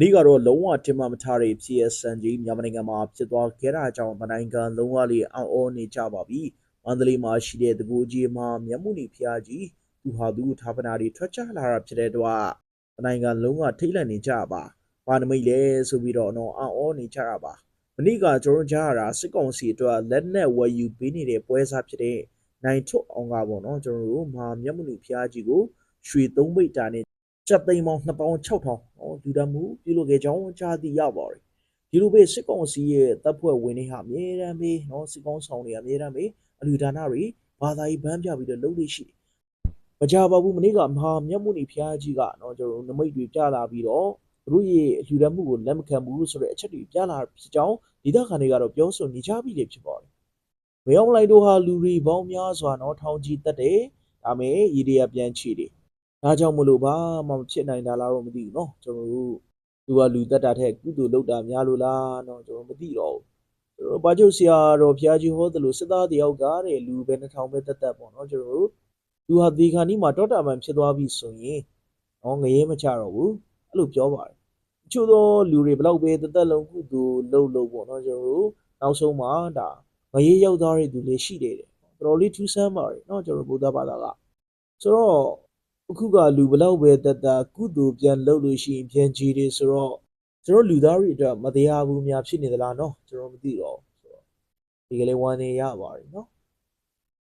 နေ့ကတော့လုံးဝတင်မှမထားတဲ့ PSN ကြီးမြန်မာနိုင်ငံမှာဖြစ်သွားခဲ့တာကြောင့်ဗနိုင်ငံလုံးဝလေးအံ့ဩနေကြပါပြီ။မန္တလေးမှာရှိတဲ့တကူကြီးမှာမြတ်မှုနီဖျားကြီးသူဟာသူဌာပနာတွေထွက်ချလာတာဖြစ်တဲ့အတွက်ဗနိုင်ငံလုံးကထိတ်လန့်နေကြပါ။ဘာနမိတ်လဲဆိုပြီးတော့တော့အံ့ဩနေကြတာပါ။မနေ့ကကျွန်တော်ကြားရတာစစ်ကောင်စီအတွက်လက်နက်ဝယ်ယူပေးနေတဲ့ပွဲစားဖြစ်တဲ့နိုင်ထွတ်အောင်ကပေါ့နော်ကျွန်တော်တို့မှာမြတ်မှုနီဖျားကြီးကိုရွှေသုံးပိတ်တာနဲ့ ကျပ်သိန်းပေါင်း2600ဟောလူဒမှုပြုလုပ်ခဲ့ကြောင်းကြားသိရပါတယ်ဒီလိုပဲစစ်ကောင်စီရဲ့တပ်ဖွဲ့ဝင်တွေဟာအမြဲတမ်းပဲเนาะစစ်ကောင်ဆောင်တွေအမြဲတမ်းပဲအလူဒါနတွေဘာသာရေးဘန်းပြပြီးတော့လုပ်လို့ရှိတယ်မကြပါဘူးမနေ့ကမဟာမြတ်မှုနေဖျားကြီးကเนาะကျွန်တော်တို့နမိတ်တွေပြလာပြီးတော့သူတို့ရဲ့အလူဒမှုကိုလက်မခံဘူးဆိုတဲ့အချက်တွေပြလာဖြစ်ကြောင်းဒေသခံတွေကတော့ပြောဆိုနေကြပြီလေဖြစ်ပါတယ်မယောင်းလိုက်တို့ဟာလူတွေပေါင်းများစွာเนาะထောင်ကြီးတက်တယ်ဒါမဲ့ရည်ရပြန်ချီတယ် ဒါကြောင့်မလို့ဘာမှမဖြစ်နိုင်တာလားတော့မသိဘူးเนาะကျွန်တော်တို့သူကလူတက်တာထက်ကုသိုလ်လုပ်တာများလို့လားเนาะကျွန်တော်မသိတော့ဘူးကျွန်တော်ဘာကျုပ်ဆရာတော်ဘုရားကြီးဟောတယ်လို့စစ်သားတယောက်ကတဲ့လူပဲနှထောင်ပဲတက်တက်ပေါ့เนาะကျွန်တော်တို့သူဟာဒီခါနီးမှာတောတာမန်ဖြစ်သွားပြီဆိုရင်เนาะငရဲမချတော့ဘူးအဲ့လိုပြောပါတယ်တချို့သောလူတွေဘလောက်ပဲတက်တက်လုံးကုသိုလ်လုပ်လို့ပေါ့เนาะကျွန်တော်တို့နောက်ဆုံးမှာဒါငရဲရောက်သွားတဲ့သူတွေရှိတယ်တဲ့တော်တော်လေးထူးဆန်းပါတယ်เนาะကျွန်တော်ဗုဒ္ဓဘာသာကဆိုတော့ အခုကလူဘလောက်ပဲတက်တာကုသိုလ်ပြန်လုပ်လို့ရှိရင်ပြန်ကြည်တယ်ဆိုတော့ကျွန်တော်လူသားတွေအတွက်မတရားဘူးများဖြစ်နေသလားเนาะကျွန်တော်မသိတော့ဘူးဆိုတော့ဒီကလေးဝမ်းနေရပါတယ်เนาะ